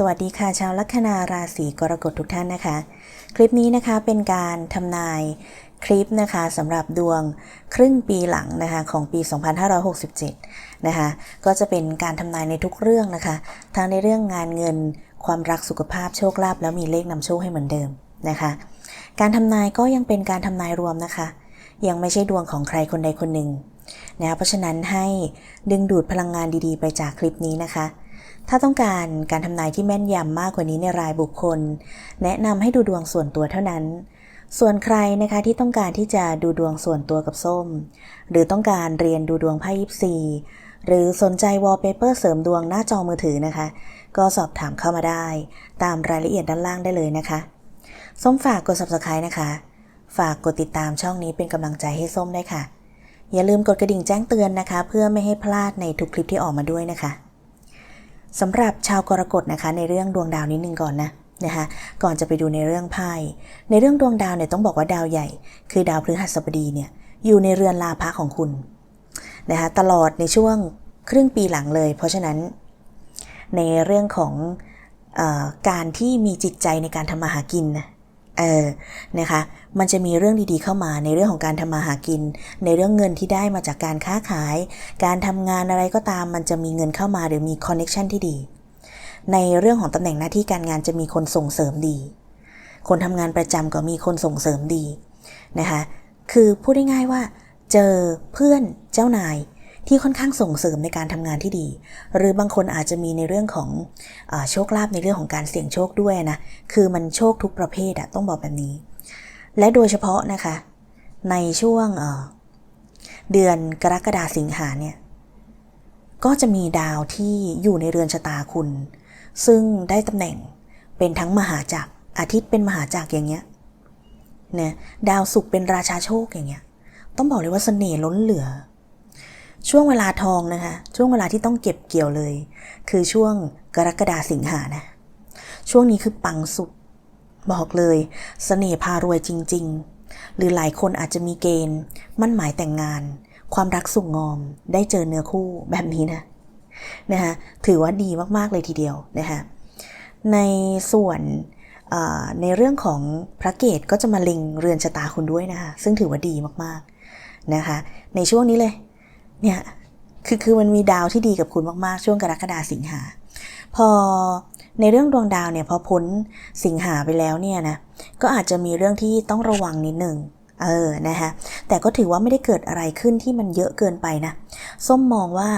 สวัสดีค่ะชาวลัคนาราศีกรกฎทุกท่านนะคะ คลิปนี้นะคะเป็นการทำนายคลิปนะคะสำหรับดวงครึ่งปีหลังนะคะของปี 2567 นะคะก็จะเป็นการทำนายในทุกเรื่องนะคะทั้งในเรื่องงานเงินความรักสุขภาพโชคลาภแล้วมีเลขนำโชคให้เหมือนเดิมนะคะการทำนายก็ยังเป็นการทำนายรวมนะคะ ยังไม่ใช่ดวงของใครคนใดคนหนึ่งนะคะเพราะฉะนั้นให้ดึงดูดพลังงานดีๆ ไปจากคลิปนี้นะคะ ถ้าต้องการการทำนายที่แม่นยำมากกว่านี้ในรายบุคคล แนะนำให้ดูดวงส่วนตัวเท่านั้น ส่วนใครนะคะที่ต้องการที่จะดูดวงส่วนตัวกับส้ม หรือต้องการเรียนดูดวงไพ่ยิปซีหรือสนใจวอลเปเปอร์เสริมดวงหน้าจอมือถือนะคะ ก็สอบถามเข้ามาได้ ตามรายละเอียดด้านล่างได้เลยนะคะ ส้มฝากกด subscribe นะคะ ฝากกดติดตามช่องนี้เป็นกำลังใจให้ส้มได้วยค่ะ อย่าลืมกดกระดิ่งแจ้งเตือนนะคะ เพื่อไม่ให้พลาดในทุกคลิปที่ออกมาด้วยนะคะ สำหรับชาวกรกฎนะคะในเรื่องดวงดาวนิดนึงก่อนนะนะคะก่อนจะไปดูในเรื่องไพ่ในเรื่องดวงดาวเนี่ยต้องบอกว่าดาวใหญ่ คือดาวพฤหัสบดีเนี่ยอยู่ในเรือนลาภะของคุณนะคะตลอดในช่วงครึ่งปีหลังเลย เพราะฉะนั้นในเรื่องของอการที่มีจิตใจในการทำมาหากินนะ เออนะคะ มันจะมีเรื่องดีๆเข้ามาในเรื่องของการทำมาหากิน ในเรื่องเงินที่ได้มาจากการค้าขาย การทำงานอะไรก็ตาม มันจะมีเงินเข้ามาหรือมีคอนเน็ชันที่ดี ในเรื่องของตำแหน่งหน้าที่การงานจะมีคนส่งเสริมดี คนทำงานประจำก็มีคนส่งเสริมดีนะคะ คือพูดง่ายๆว่า เจอเพื่อนเจ้านาย ที่ค่อนข้างส่งเสริมในการทำงานที่ดี หรือบางคนอาจจะมีในเรื่องของอโชคลาภในเรื่องของการเสี่ยงโชคด้วยนะ คือมันโชคทุกประเภทอะต้องบอกแบบนี้ และโดยเฉพาะนะคะ ในช่วงเเดือนกรกฎาสิงหาเนี่ย ก็จะมีดาวที่อยู่ในเรือนชะตาคุณ ซึ่งได้ตำแหน่งเป็นทั้งมหาจักรอาทิตย์เป็นมหาจักรอย่างเงี้ยเนี่ยดาวศุกร์เป็นราชาโชคอย่างเงี้ย ต้องบอกเลยว่าเสน่ห์ล้นเหลือ ช่วงเวลาทองนะคะ ช่วงเวลาที่ต้องเก็บเกี่ยวเลย คือช่วงกรกฎาสิงหานะ ช่วงนี้คือปังสุด บอกเลยสเสน่ห์พารวยจริง ๆ หรือหลายคนอาจจะมีเกณฑ์ มั่นหมายแต่งงาน ความรักสุขงอม ได้เจอเนื้อคู่แบบนี้นะนะคะถือว่าดีมากๆเลยทีเดียวนะคะในส่วนในเรื่องของพระเกตก็จะมาเล็งเรือนชะตาคุณด้วยนะคะซึ่งถือว่าดีมากๆนะคะ ในช่วงนี้เลย เนี่ยคือคือมันมีดาวที่ดีกับคุณมากๆ ช่วงกรกฎาสิงหา พอในเรื่องดวงดาวเนี่ยพอพ้นสิงหาไปแล้วเนี่ยนะก็อาจจะมีเรื่องที่ต้องระวังนิดหนึ่งเออนะคะแต่ก็ถือว่าไม่ได้เกิดอะไรขึ้นที่มันเยอะเกินไปนะส้มมองว่า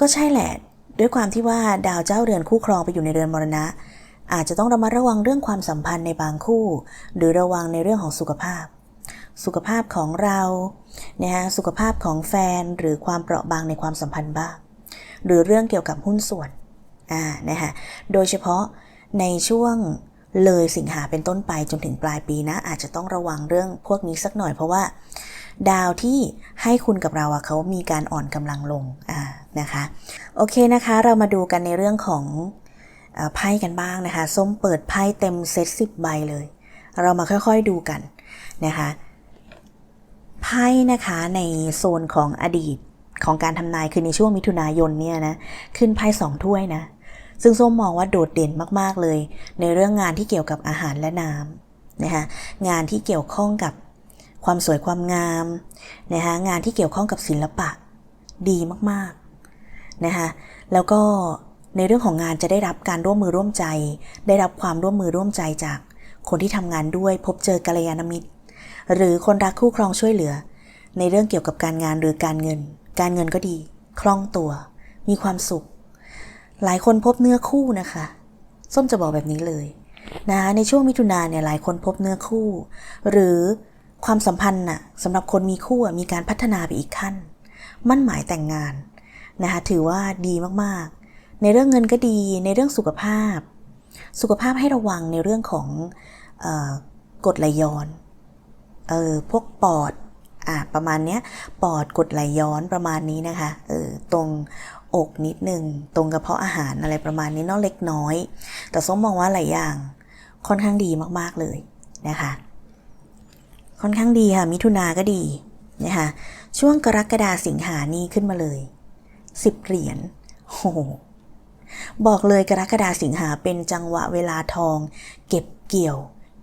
ก็ใช่แหละ ด้วยความที่ว่าดาวเจ้าเรือนคู่ครองไปอยู่ในเรือนมรณะ อาจจะต้องระมัดระวังเรื่องความสัมพันธ์ในบางคู่ หรือระวังในเรื่องของสุขภาพ สุขภาพของเรา นะฮะสุขภาพของแฟนหรือความเปราะบางในความสัมพันธ์บ้าง หรือเรื่องเกี่ยวกับหุ้นส่วนอ่านะคะโดยเฉพาะในช่วงเลยสิงหาเป็นต้นไปจนถึงปลายปีนะ อาจจะต้องระวังเรื่องพวกนี้สักหน่อยเพราะว่า ดาวที่ให้คุณกับเราอะเขามีการอ่อนกำลังลงอ่านะคะโอเคนะคะเรามาดูกันในเรื่องของไพ่กันบ้างนะคะ ส้มเปิดไพ่เต็มเซตสิบใบเลย เรามาค่อยๆดูกันนะคะ ไพ่นะคะในโซนของอดีตของการทำนายคือในช่วงมิถุนายนเนี่ยนะขึ้นไพ่สองถ้วยนะ ซึ่งส้มมองว่าโดดเด่นมากๆเลย ในเรื่องงานที่เกี่ยวกับอาหารและน้ำนะคะงานที่เกี่ยวข้องกับความสวยความงามนะคะงานที่เกี่ยวข้องกับศิลปะดีมากๆนะคะแล้วก็ในเรื่องของงานจะได้รับการร่วมมือร่วมใจ ได้รับความร่วมมือร่วมใจจากคนที่ทำงานด้วยพบเจอกัลยาณมิตร หรือคนรักคู่ครองช่วยเหลือ ในเรื่องเกี่ยวกับการงานหรือการเงิน การเงินก็ดี คล่องตัว มีความสุข หลายคนพบเนื้อคู่นะคะ ส้มจะบอกแบบนี้เลยนะในช่วงมิถุนาเนี่ยหลายคนพบเนื้อคู่ หรือความสัมพันธ์น่ะสำหรับคนมีคู่มีการพัฒนาไปอีกขั้น มั่นหมายแต่งงานนะคะถือว่าดีมากๆ ในเรื่องเงินก็ดีในเรื่องสุขภาพ สุขภาพให้ระวังในเรื่องของกดไหลย้อน เออพวกปอดอ่าประมาณเนี้ยปอดกดไหลย้อนประมาณนี้นะคะเออตรงอกนิดนึงตรงกระเพาะอาหารอะไรประมาณนี้นอกเล็กน้อย แต่ส้มมองว่าหลายอย่างค่อนข้างดีมากๆเลยนะคะ ค่อนข้างดีค่ะ มิถุนาก็ดีนะคะช่วงกรกฎาสิงหานี่ขึ้นมาเลยสิบเหรียญโอ้บอกเลยกรกฎาสิงหาเป็นจังหวะเวลาทอง เก็บเกี่ยว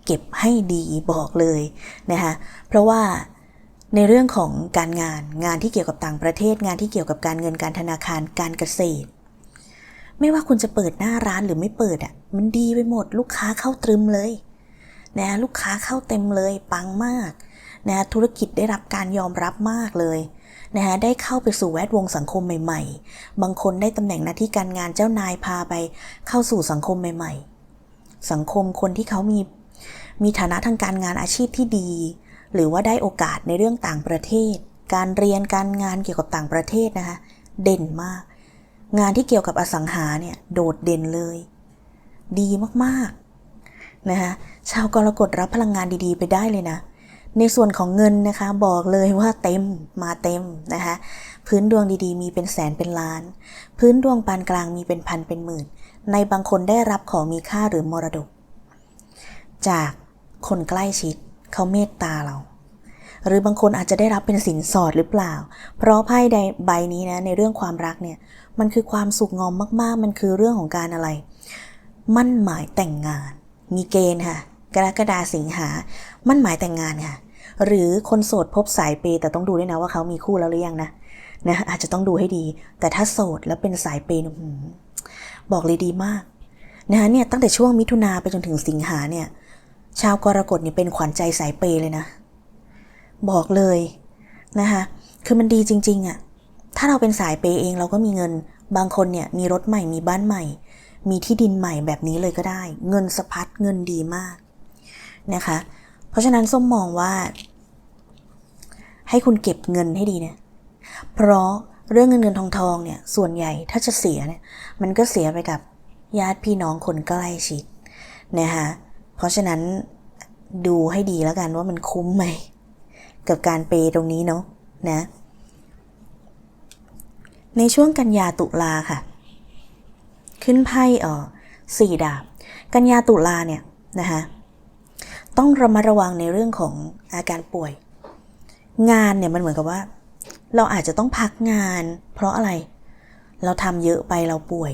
เก็บให้ดีบอกเลยนะคะเพราะว่าในเรื่องของการงานงานที่เกี่ยวกับต่างประเทศงานที่เกี่ยวกับการเงินการธนาคารการเกษตร ไม่ว่าคุณจะเปิดหน้าร้านหรือไม่เปิดอะมันดีไปหมดลูกค้าเข้าตรึมเลยนะลูกค้าเข้าเต็มเลยปังมากนะธุรกิจได้รับการยอมรับมากเลยนะคะได้เข้าไปสู่แวดวงสังคมใหม่ ๆ บางคนได้ตำแหน่งหน้าที่การงานเจ้านายพาไปเข้าสู่สังคมใหม่ ๆ สังคมคนที่เขามี มีฐานะทางการงานอาชีพที่ดี หรือว่าได้โอกาสในเรื่องต่างประเทศ การเรียนการงานเกี่ยวกับต่างประเทศนะคะเด่นมาก งานที่เกี่ยวกับอสังหาเนี่ยโดดเด่นเลย ดีมากๆนะคะชาวกรกฎรับพลังงานดีๆ ไปได้เลยนะในส่วนของเงินนะคะบอกเลยว่าเต็มมาเต็มนะคะพื้นดวงดีๆ มีเป็นแสนเป็นล้าน พื้นดวงปานกลางมีเป็นพันเป็นหมื่น ในบางคนได้รับของมีค่าหรือมรดก จาก คนใกล้ชิด เขาเมตตาเรา หรือบางคนอาจจะได้รับเป็นสินสอดหรือเปล่า เพราะไพ่ใดใบนี้นะในเรื่องความรักเนี่ยมันคือความสุขงอมมากๆ มันคือเรื่องของการอะไร มั่นหมายแต่งงาน มีเกณฑ์ค่ะ กรกฎาสิงหา มั่นหมายแต่งงานค่ะ หรือคนโสดพบสายเปย์แต่ต้องดูด้วยนะว่าเขามีคู่แล้วหรือยังนะนะอาจจะต้องดูให้ดี แต่ถ้าโสดแล้วเป็นสายเปย์เนี่ยหืมบอกเลยดีมากนะคะเนี่ยตั้งแต่ช่วงมิถุนาไปจนถึงสิงหาเนี่ย ชาวกรกฎเนี่ยเป็นขวัญใจสายเปย์เลยนะ บอกเลยนะคะคือมันดีจริงๆอะ่ะถ้าเราเป็นสายเปย์เองเราก็มีเงิน บางคนเนี่ยมีรถใหม่มีบ้านใหม่ มีที่ดินใหม่แบบนี้เลยก็ได้ เงินสะพัดเงินดีมากนะคะ เพราะฉะนั้นส้มมองว่า ให้คุณเก็บเงินให้ดีเนี่ยเพราะเรื่องเงินเงินทองทองเนี่ยส่วนใหญ่ถ้าจะเสียเนี่ยมันก็เสียไปกับญาติพี่น้องคนใกล้ชิดนะคะ เพราะฉะนั้นดูให้ดีแล้วกันว่ามันคุ้มไหม กับการเปตรงนี้เนาะนะ ในช่วงกันยาตุลาค่ะ ขึ้นไพ่เออสี่ดาบ กันยาตุลาเนี่ยนะคะต้องระมัดระวังในเรื่องของอาการป่วย งานเนี่ยมันเหมือนกับว่า เราอาจจะต้องพักงาน เพราะอะไร เราทำเยอะไปเราป่วย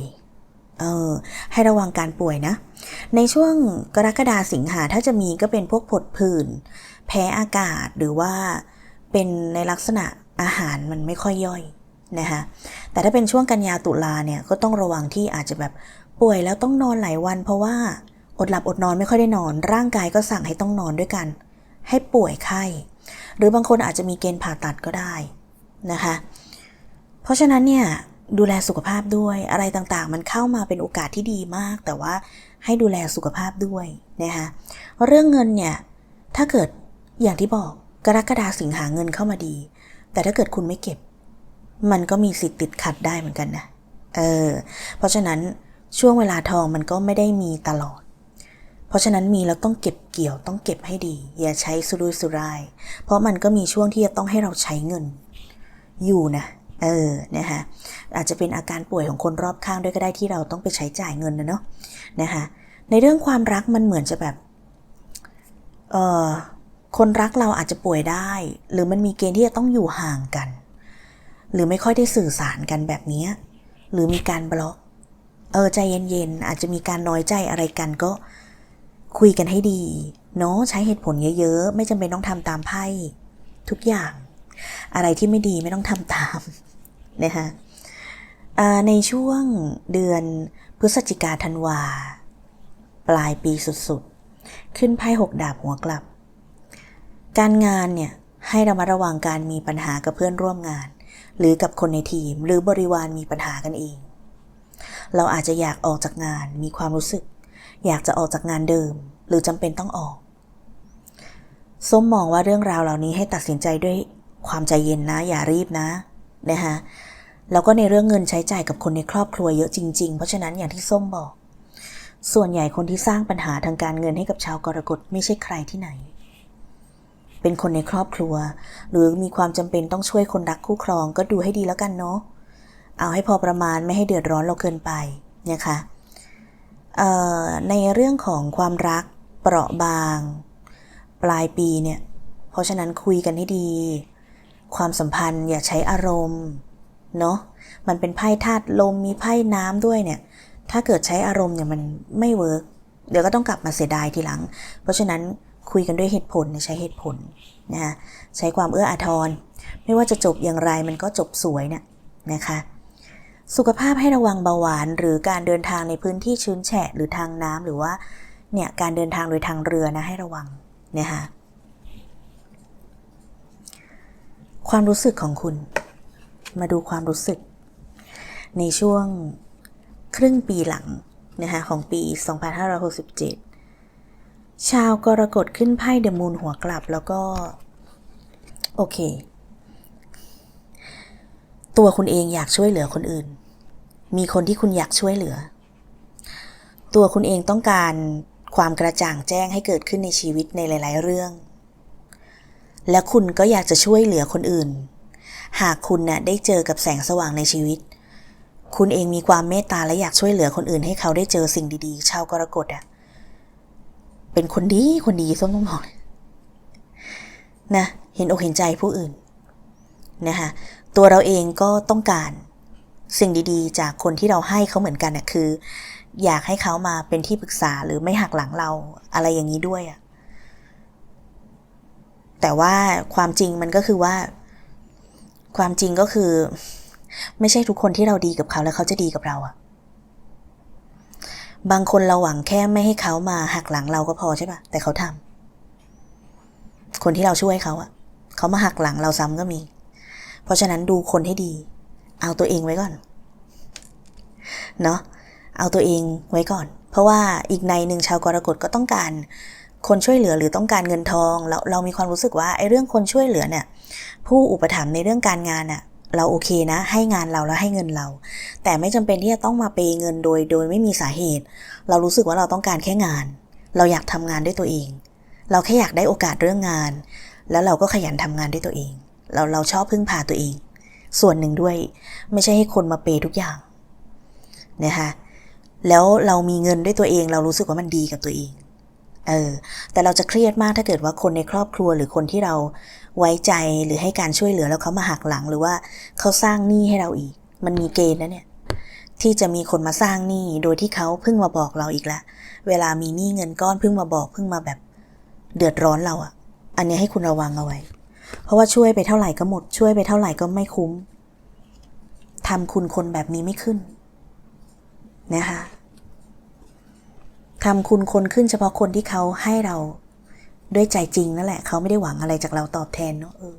เออให้ระวังการป่วยนะ ในช่วงกรกฎาสิงหาถ้าจะมีก็เป็นพวกผดผื่น แพ้อากาศหรือว่าเป็นในลักษณะอาหารมันไม่ค่อยย่อยนะคะแต่ถ้าเป็นช่วงกันยาตุลาเนี่ยก็ต้องระวังที่อาจจะแบบป่วยแล้วต้องนอนหลายวัน เพราะว่าอดหลับอดนอนไม่ค่อยได้นอน ร่างกายก็สั่งให้ต้องนอนด้วยกัน ให้ป่วยไข้ หรือบางคนอาจจะมีเกณฑ์ผ่าตัดก็ได้นะคะ เพราะฉะนั้นเนี่ย ดูแลสุขภาพด้วยอะไรต่างๆ มันเข้ามาเป็นโอกาสที่ดีมาก แต่ว่าให้ดูแลสุขภาพด้วยนะคะเรื่องเงินเนี่ยถ้าเกิดอย่างที่บอกกรกฎาสิงหาเงินเข้ามาดี แต่ถ้าเกิดคุณไม่เก็บ มันก็มีสิทธิ์ติดขัดได้เหมือนกันนะเออเพราะฉะนั้นช่วงเวลาทองมันก็ไม่ได้มีตลอด เพราะฉะนั้นมีแล้วต้องเก็บเกี่ยวต้องเก็บให้ดี อย่าใช้สุรุ่ยสุร่าย เพราะมันก็มีช่วงที่จะต้องให้เราใช้เงิน อยู่นะ เออนะคะอาจจะเป็นอาการป่วยของคนรอบข้างด้วยก็ได้ที่เราต้องไปใช้จ่ายเงินนะเนาะนะคะในเรื่องความรักมันเหมือนจะแบบเออคนรักเราอาจจะป่วยได้ หรือมันมีเกณฑ์ที่จะต้องอยู่ห่างกัน หรือไม่ค่อยได้สื่อสารกันแบบนี้ หรือมีการบล็อก เออใจเย็นๆอาจจะมีการน้อยใจอะไรกันก็คุยกันให้ดีเนาะใช้เหตุผลเยอะๆ ไม่จำเป็นต้องทำตามไพ่ทุกอย่าง อะไรที่ไม่ดีไม่ต้องทำตาม นะคะในช่วงเดือนพฤศจิกาธันวา ปลายปีสุดๆ ขึ้นไพ่หกดาบหัวกลับ การงานเนี่ยให้เรามาระวังการมีปัญหากับเพื่อนร่วมงาน หรือกับคนในทีมหรือบริวารมีปัญหากันเอง เราอาจจะอยากออกจากงานมีความรู้สึก อยากจะออกจากงานเดิม หรือจำเป็นต้องออก ส้มมองว่าเรื่องราวเหล่านี้ให้ตัดสินใจด้วยความใจเย็นนะ อย่ารีบนะนะคะ แล้วก็ในเรื่องเงินใช้จ่ายกับคนในครอบครัวเยอะจริง ๆ เพราะฉะนั้นอย่างที่ส้มบอก ส่วนใหญ่คนที่สร้างปัญหาทางการเงินให้กับชาวกรกฎไม่ใช่ใครที่ไหน เป็นคนในครอบครัว หรือมีความจำเป็นต้องช่วยคนรักคู่ครองก็ดูให้ดีแล้วกันเนาะเอาให้พอประมาณไม่ให้เดือดร้อนเราเกินไปนะคะในเรื่องของความรักเปราะบาง ปลายปีเนี่ย เพราะฉะนั้นคุยกันให้ดี ความสัมพันธ์อย่าใช้อารมณ์ เนาะมันเป็นไพ่ธาตุลมมีไพ่น้ำด้วยเนี่ย ถ้าเกิดใช้อารมณ์เนี่ยมันไม่เวิร์กเดี๋ยวก็ต้องกลับมาเสียดายทีหลัง เพราะฉะนั้นคุยกันด้วยเหตุผลใช้เหตุผลนะคะใช้ความเอื้ออาทร ไม่ว่าจะจบอย่างไรมันก็จบสวยเนี่ยนะคะ สุขภาพให้ระวังเบาหวานหรือการเดินทางในพื้นที่ชื้นแฉะหรือทางน้ำหรือว่าเนี่ยการเดินทางโดยทางเรือนะให้ระวังนะคะความรู้สึกของคุณ มาดูความรู้สึก ในช่วงครึ่งปีหลังนะคะของปี 2567 ชาวกรกฎขึ้นไพ่เดมูนหัวกลับแล้วก็ โอเค ตัวคุณเองอยากช่วยเหลือคนอื่น มีคนที่คุณอยากช่วยเหลือ ตัวคุณเองต้องการความกระจ่างแจ้งให้เกิดขึ้นในชีวิตในหลาย ๆ เรื่อง และคุณก็อยากจะช่วยเหลือคนอื่น หากคุณน่ะได้เจอกับแสงสว่างในชีวิต คุณเองมีความเมตตาและอยากช่วยเหลือคนอื่นให้เขาได้เจอสิ่งดีๆ ชาวกรกฎอะ เป็นคนดีคนดีส้มต้องบอกนะ เห็นอกเห็นใจผู้อื่นนะคะตัวเราเองก็ต้องการสิ่งดีๆ จากคนที่เราให้เขาเหมือนกันน่ะคือ อยากให้เขามาเป็นที่ปรึกษาหรือไม่หักหลังเราอะไรอย่างนี้ด้วยอะแต่ว่าความจริงมันก็คือว่า ความจริงก็คือ ไม่ใช่ทุกคนที่เราดีกับเขาแล้วเขาจะดีกับเราอะบางคนเราหวังแค่ไม่ให้เขามาหักหลังเราก็พอใช่ปะแต่เขาทำคนที่เราช่วยเขาอะเขามาหักหลังเราซ้ำก็มี เพราะฉะนั้นดูคนให้ดี เอาตัวเองไว้ก่อน เนาะเอาตัวเองไว้ก่อน เพราะว่าอีกในหนึ่งชาวกรกฎก็ต้องการคนช่วยเหลือหรือต้องการเงินทอง แล้วเรามีความรู้สึกว่าไอ้เรื่องคนช่วยเหลือเนี่ย ผู้อุปถัมภ์ในเรื่องการงานอะเราโอเคนะ ให้งานเราแล้วให้เงินเรา แต่ไม่จำเป็นที่จะต้องมาเปย์เงินโดย โดยไม่มีสาเหตุ เรารู้สึกว่าเราต้องการแค่งาน เราอยากทำงานด้วยตัวเอง เราแค่อยากได้โอกาสเรื่องงาน แล้วเราก็ขยันทำงานด้วยตัวเอง เราเราชอบพึ่งพาตัวเอง ส่วนหนึ่งด้วยไม่ใช่ให้คนมาเปย์ทุกอย่างนะคะแล้วเรามีเงินด้วยตัวเอง เรารู้สึกว่ามันดีกับตัวเองเออแต่เราจะเครียดมากถ้าเกิดว่าคนในครอบครัวหรือคนที่เรา ไว้ใจหรือให้การช่วยเหลือแล้วเขามาหักหลังหรือว่าเขาสร้างหนี้ให้เราอีก มันมีเกณฑ์นะเนี่ยที่จะมีคนมาสร้างหนี้โดยที่เขาเพิ่งมาบอกเราอีกละเวลามีหนี้เงินก้อนเพิ่งมาบอกเพิ่งมาแบบเดือดร้อนเราอะอันนี้ให้คุณระวังเอาไว้ เพราะว่าช่วยไปเท่าไหร่ก็หมด ช่วยไปเท่าไหร่ก็ไม่คุ้มทำคุณคนแบบนี้ไม่ขึ้นนะคะทำคุณคนขึ้นเฉพาะคนที่เขาให้เรา ด้วยใจจริงนั่นแหละ เขาไม่ได้หวังอะไรจากเราตอบแทนเนาะเออ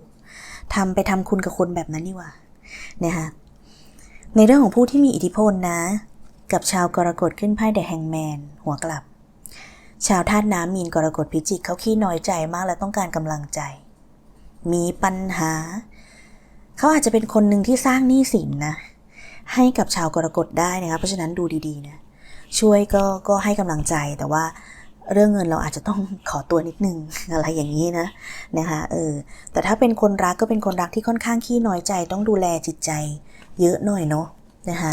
ทำไปทำคุณกับคนแบบนั้นนี่ว่านะคะในเรื่องของผู้ที่มีอิทธิพลนะ กับชาวกรกฎขึ้นไพ่เดอะแฮงแมนหัวกลับ ชาวธาตุน้ำมีนกรกฎพิจิกเขาขี้น้อยใจมากและต้องการกำลังใจ มีปัญหา เขาอาจจะเป็นคนหนึ่งที่สร้างหนี้สินนะ ให้กับชาวกรกฎได้นะคะเพราะฉะนั้นดูดีๆนะช่วยก็ก็ให้กำลังใจแต่ว่า เรื่องเงินเราอาจจะต้องขอตัวนิดนึงอะไรอย่างนี้นะนะคะเออแต่ถ้าเป็นคนรักก็เป็นคนรักที่ค่อนข้างขี้น้อยใจ ต้องดูแลจิตใจ เยอะหน่อยเนาะนะคะ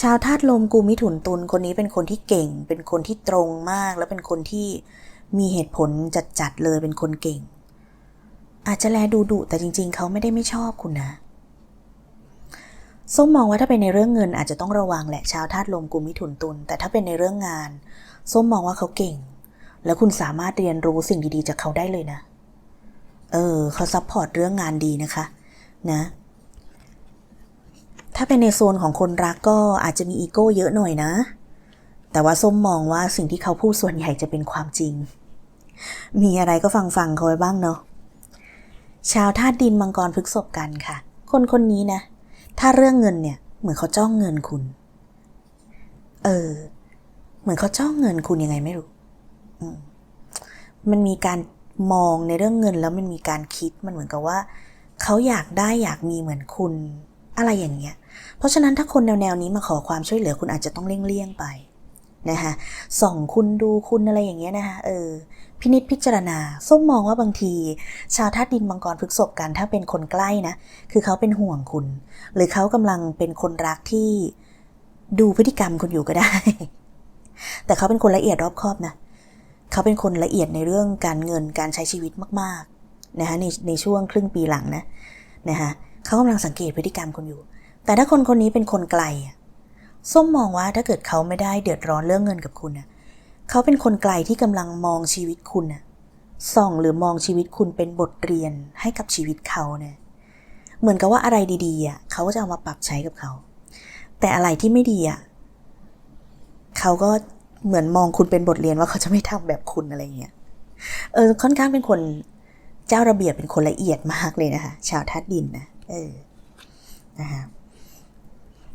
ชาวธาตุลมกูมิถุนตุลคนนี้เป็นคนที่เก่ง เป็นคนที่ตรงมาก แล้วเป็นคนที่มีเหตุผลจัดๆเลยเป็นคนเก่ง อาจจะแลดูดุแต่จริง ๆ เขาไม่ได้ไม่ชอบคุณนะส้มมองว่าถ้าเป็นในเรื่องเงินอาจจะต้องระวังแหละชาวธาตุลมกุมมิถุนตุลแต่ถ้าเป็นในเรื่องงาน ส้มมองว่าเขาเก่ง แล้วคุณสามารถเรียนรู้สิ่งดีๆ จากเขาได้เลยนะ เออ เขาซัพพอร์ตเรื่องงานดีนะคะ นะ ถ้าเป็นในโซนของคนรักก็อาจจะมีอีโก้เยอะหน่อยนะ แต่ว่าส้มมองว่าสิ่งที่เขาพูดส่วนใหญ่จะเป็นความจริง มีอะไรก็ฟังฟังเขาไว้บ้างเนาะ ชาวธาตุดินมังกรพฤกษบกันค่ะ คนคนนี้นะ ถ้าเรื่องเงินเนี่ย เหมือนเขาจ้องเงินคุณ เออ เหมือนเขาจ้องเงินคุณยังไงไม่รู้มันมีการมองในเรื่องเงินแล้วมันมีการคิดมันเหมือนกับว่า เขาอยากได้อยากมีเหมือนคุณ อะไรอย่างเงี้ย เพราะฉะนั้นถ้าคนแนวแนวนี้มาขอความช่วยเหลือคุณอาจจะต้องเลี่ยงๆไปนะคะส่องคุณดูคุณอะไรอย่างเงี้ยนะคะเออพินิษพิจารณา ส้มมองว่าบางที ชาวธาตุดินมังกรพฤกษบกันถ้าเป็นคนใกล้นะ คือเขาเป็นห่วงคุณ หรือเขากำลังเป็นคนรักที่ดูพฤติกรรมคุณอยู่ก็ได้ แต่เขาเป็นคนละเอียดรอบคอบนะเขาเป็นคนละเอียดในเรื่องการเงินการใช้ชีวิตมากๆนะคะในในช่วงครึ่งปีหลังนะนะคะเขากำลังสังเกตพฤติกรรมคุณอยู่ แต่ถ้าคนคนนี้เป็นคนไกลส้มมองว่าถ้าเกิดเขาไม่ได้เดือดร้อนเรื่องเงินกับคุณอะเขาเป็นคนไกลที่กำลังมองชีวิตคุณอะส่องหรือมองชีวิตคุณเป็นบทเรียนให้กับชีวิตเขาเนี่ยเหมือนกับว่าอะไรดีๆอะเขาก็จะเอามาปรับใช้กับเขา แต่อะไรที่ไม่ดีอะ เขาก็เหมือนมองคุณเป็นบทเรียนว่าเขาจะไม่ทำแบบคุณอะไรเงี้ย เออค่อนข้างเป็นคนเจ้าระเบียบเป็นคนละเอียดมากเลยนะคะ ชาวทัดดินนะ เออ นะคะ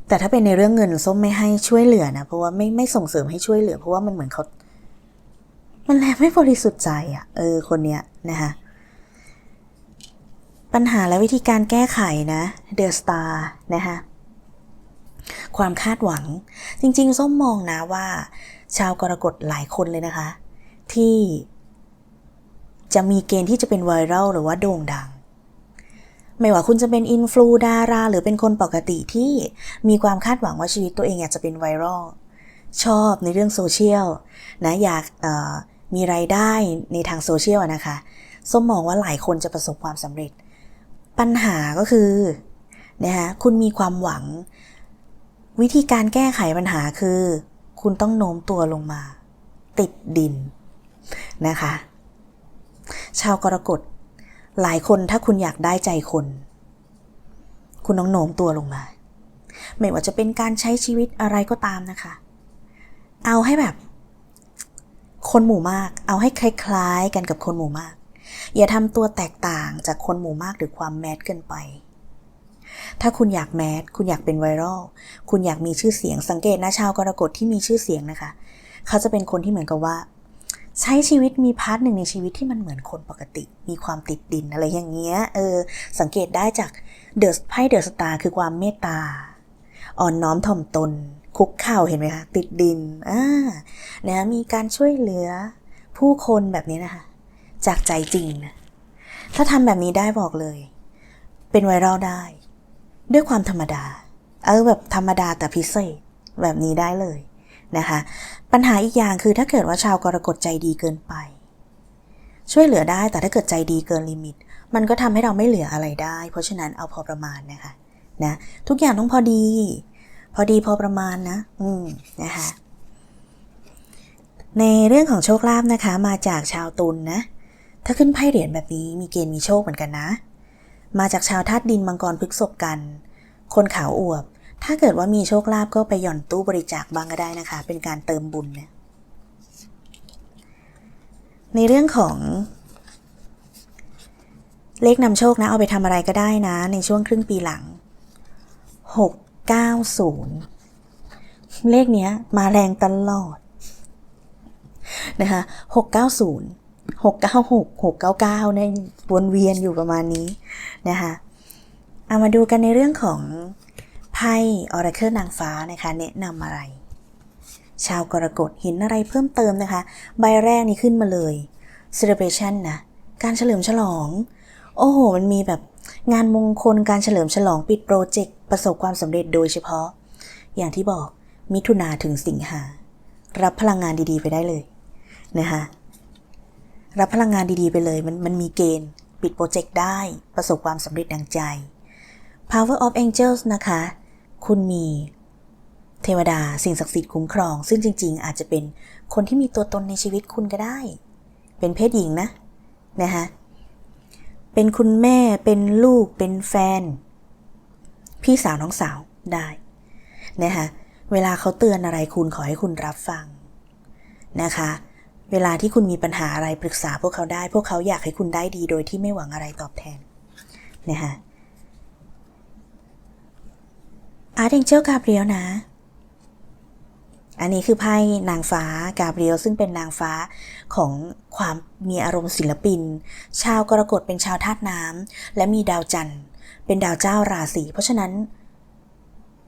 แต่ถ้าเป็นในเรื่องเงินส้มไม่ให้ช่วยเหลือนะ เพราะว่าไม่ไม่ส่งเสริมให้ช่วยเหลือ เพราะว่ามันเหมือนเขา มันแลไม่บริสุทธิ์ใจอะ่ะ เออ คนเนี้ยนะคะปัญหาและวิธีการแก้ไขนะเดอะสตาร์นะคะ ความคาดหวัง จริงๆ ส้มมองนะว่า ชาวกรกฎหลายคนเลยนะคะ ที่จะมีเกณฑ์ที่จะเป็นไวรัลหรือว่าโด่งดัง ไม่ว่าคุณจะเป็นอินฟลูดารา หรือเป็นคนปกติที่มีความคาดหวังว่าชีวิตตัวเองอยากจะเป็นไวรัลชอบในเรื่องโซเชียลนะอยากมีไรายได้ในทางโซเชียลนะคะส้มมองว่าหลายคนจะประสบความสำเร็จ ปัญหาก็คือนะคะคุณมีความหวัง วิธีการแก้ไขปัญหาคือ คุณต้องโน้มตัวลงมา ติดดินนะคะ ชาวกรกฎหลายคนถ้าคุณอยากได้ใจคน คุณต้องโน้มตัวลงมา ไม่ว่าจะเป็นการใช้ชีวิตอะไรก็ตามนะคะ เอาให้แบบ คนหมู่มาก เอาให้คล้ายๆกันกับคนหมู่มาก อย่าทำตัวแตกต่างจากคนหมู่มากหรือความแมสเกินไป ถ้าคุณอยากแมสคุณอยากเป็นไวรัลคุณอยากมีชื่อเสียงสังเกตนะชาวกรกฎที่มีชื่อเสียงนะคะ เขาจะเป็นคนที่เหมือนกับว่า ใช้ชีวิตมีพาร์ทหนึ่งในชีวิตที่มันเหมือนคนปกติ มีความติดดินอะไรอย่างเงี้ยเออสังเกตได้จากเดอะไพ่เดอะสตาร์คือความเมตตา อ่อนน้อมถ่อมตน คุกเข่าเห็นไหมคะติดดินอ่านะมีการช่วยเหลือผู้คนแบบนี้นะคะ จากใจจริงนะถ้าทำแบบนี้ได้บอกเลย เป็นไวรัลได้ ด้วยความธรรมดา เออแบบธรรมดาแต่พิเศษแบบนี้ได้เลยนะคะ ปัญหาอีกอย่างคือถ้าเกิดว่าชาวกรกฎใจดีเกินไป ช่วยเหลือได้แต่ถ้าเกิดใจดีเกินลิมิต มันก็ทำให้เราไม่เหลืออะไรได้ เพราะฉะนั้นเอาพอประมาณนะคะนะทุกอย่างต้องพอดี พอดีพอประมาณนะ อืมนะคะในเรื่องของโชคลาภนะคะ มาจากชาวตุลนนะถ้าขึ้นไพ่เหรียญแบบนี้มีเกณฑ์มีโชคเหมือนกันนะ มาจากชาวธาตุดินมังกรพฤกษบกัน คนขาวอวบ ถ้าเกิดว่ามีโชคลาภก็ไปหย่อนตู้บริจาคบ้างก็ได้นะคะ เป็นการเติมบุญเนี่ยในเรื่องของ เลขนำโชคนะ เอาไปทำอะไรก็ได้นะ ในช่วงครึ่งปีหลัง 690 เลขเนี้ยมาแรงตลอดนะคะ690 696 699เนี่ยวนเวียนอยู่ประมาณนี้นะคะเอามาดูกันในเรื่องของไพ่ออราเคิลนางฟ้านะคะแนะนำอะไร ชาวกรกฎเห็นอะไรเพิ่มเติมนะคะ ใบแรกนี้ขึ้นมาเลย celebration นะการเฉลิมฉลอง โอ้โห มันมีแบบงานมงคลการเฉลิมฉลองปิดโปรเจกต์ประสบความสำเร็จโดยเฉพาะ อย่างที่บอกมิถุนาถึงสิงหา รับพลังงานดีๆ ไปได้เลยนะคะ รับพลังงานดีๆไปเลย มันมันมีเกณฑ์ ปิดโปรเจกต์ได้ประสบความสำเร็จดังใจ Power of Angels นะคะ คุณมีเทวดาสิ่งศักดิ์สิทธิ์คุ้มครอง ซึ่งจริง ๆ อาจจะเป็นคนที่มีตัวตนในชีวิตคุณก็ได้ เป็นเพศหญิงนะนะคะเป็นคุณแม่เป็นลูกเป็นแฟน พี่สาวน้องสาวได้นะคะเวลาเขาเตือนอะไรคุณขอให้คุณรับฟังนะคะ เวลาที่คุณมีปัญหาอะไรปรึกษาพวกเขาได้ พวกเขาอยากให้คุณได้ดีโดยที่ไม่หวังอะไรตอบแทนนะคะอาร์ตเองเจลกาเบรียลนะ อันนี้คือไพ่นางฟ้ากาเบรียลซึ่งเป็นนางฟ้าของความมีอารมณ์ศิลปิน ชาวกรกฎเป็นชาวธาตุน้ำและมีดาวจันทร์ เป็นดาวเจ้าราศีเพราะฉะนั้น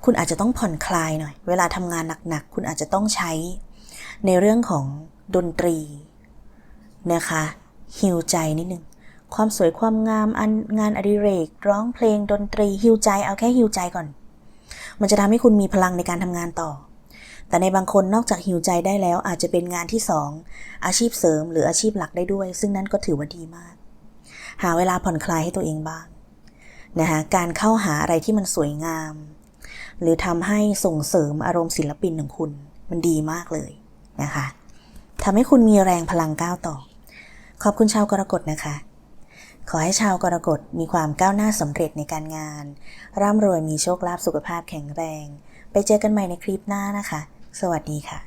คุณอาจจะต้องผ่อนคลายหน่อย เวลาทำงานหนักๆ คุณอาจจะต้องใช้ในเรื่องของ ดนตรีนะคะ ฮิวใจนิดนึง ความสวยความงามอันงานอดิเรก ร้องเพลงดนตรีฮิวใจเอาแค่ฮิวใจก่อน มันจะทำให้คุณมีพลังในการทำงานต่อ แต่ในบางคนนอกจากฮิวใจได้แล้วอาจจะเป็นงานที่สองอาชีพเสริมหรืออาชีพหลักได้ด้วย ซึ่งนั่นก็ถือว่าดีมาก หาเวลาผ่อนคลายให้ตัวเองบ้างนะคะการเข้าหาอะไรที่มันสวยงาม หรือทำให้ส่งเสริมอารมณ์ศิลปินของคุณ มันดีมากเลยนะคะ ทำให้คุณมีแรงพลังก้าวต่อ ขอบคุณชาวกรกฎนะคะ ขอให้ชาวกรกฎมีความก้าวหน้าสำเร็จในการงาน ร่ำรวยมีโชคลาภสุขภาพแข็งแรง ไปเจอกันใหม่ในคลิปหน้านะคะ สวัสดีค่ะ